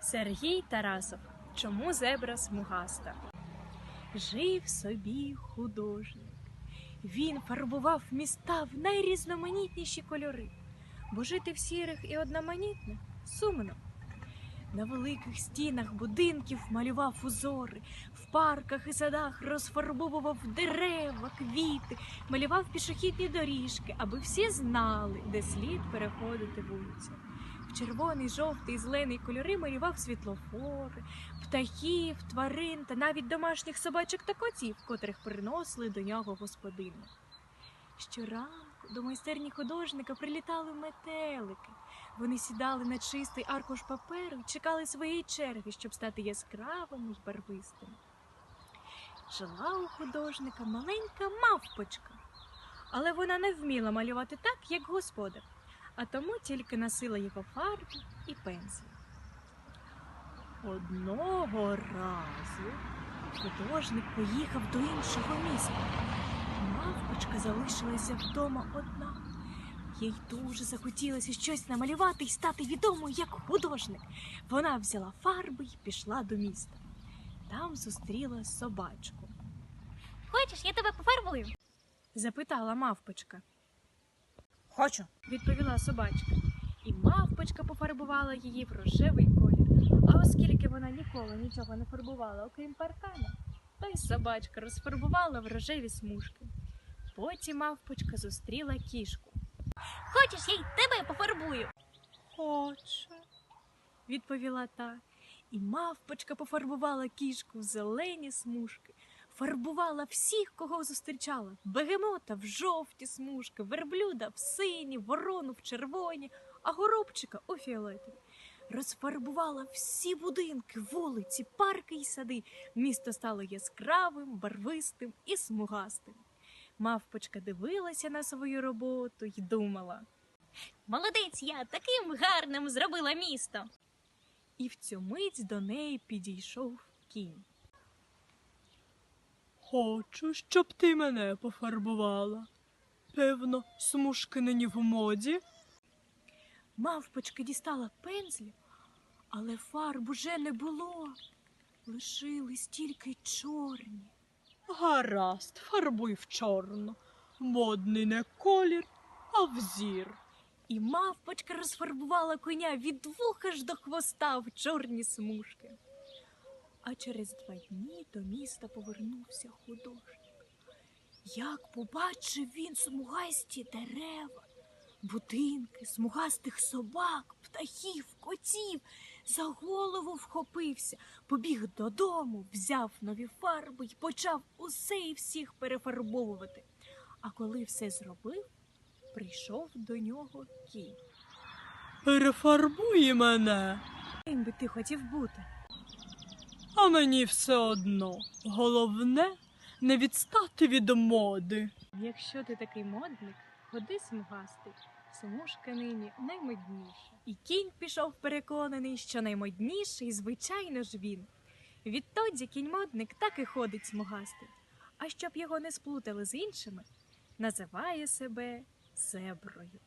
Сергій Тарасов. Чому зебра смугаста? Жив собі художник. Він фарбував міста в найрізноманітніші кольори, бо жити в сірих і одноманітних сумно. На великих стінах будинків малював узори, в парках і садах розфарбовував дерева, квіти, малював пішохідні доріжки, аби всі знали, де слід переходити вулицю. В червоний, жовтий зелений кольори малював світлофори, птахів, тварин та навіть домашніх собачок та котів, котрих приносили до нього господину. Щоранку до майстерні художника прилітали метелики. Вони сідали на чистий аркуш паперу і чекали своєї черги, щоб стати яскравими й барвистими. Жила у художника маленька мавпочка, але вона не вміла малювати так, як господар, а тому тільки носила його фарби і пензлі. Одного разу художник поїхав до іншого міста. Мавпочка залишилася вдома одна. Їй дуже захотілося щось намалювати і стати відомою як художник. Вона взяла фарби і пішла до міста. Там зустріла собачку. Хочеш, я тебе пофарбую? Запитала мавпочка. Хочу. Відповіла собачка. І мавпочка пофарбувала її в рожевий колір. А оскільки вона ніколи нічого не фарбувала, окрім паркана, то й собачка розфарбувала в рожеві смужки. Потім мавпочка зустріла кішку. Хочеш, я й тебе пофарбую? Хочу, відповіла та. І мавпочка пофарбувала кішку в зелені смужки, фарбувала всіх, кого зустрічала: бегемота в жовті смужки, верблюда в сині, ворону в червоні, а горобчика у фіолетові. Розфарбувала всі будинки, вулиці, парки й сади. Місто стало яскравим, барвистим і смугастим. Мавпочка дивилася на свою роботу й думала. Молодець я таким гарним зробила місто. І в цю мить до неї підійшов кінь. Хочу, щоб ти мене пофарбувала. Певно, смужки нині в моді. Мавпочка дістала пензлі, але фарб уже не було. Лишились тільки чорні. Гаразд, фарбуй в чорно. Модний не колір, а взір. І мавпочка розфарбувала коня від вух аж до хвоста в чорні смужки. А через два дні до міста повернувся художник. Як побачив він смугасті дерева, будинки, смугастих собак, птахів, котів, за голову вхопився, побіг додому, взяв нові фарби й почав усе і всіх перефарбовувати. А коли все зробив, прийшов до нього кінь. Перефарбуй мене, Ким би ти хотів бути? а мені все одно. Головне не відстати від моди. Якщо ти такий модник, ходи смугастий. Смужка нині наймодніша. І кінь пішов переконаний, що наймодніший, звичайно ж він. Відтоді кінь-модник так і ходить смугастий. А щоб його не сплутали з іншими, називає себе зеброю.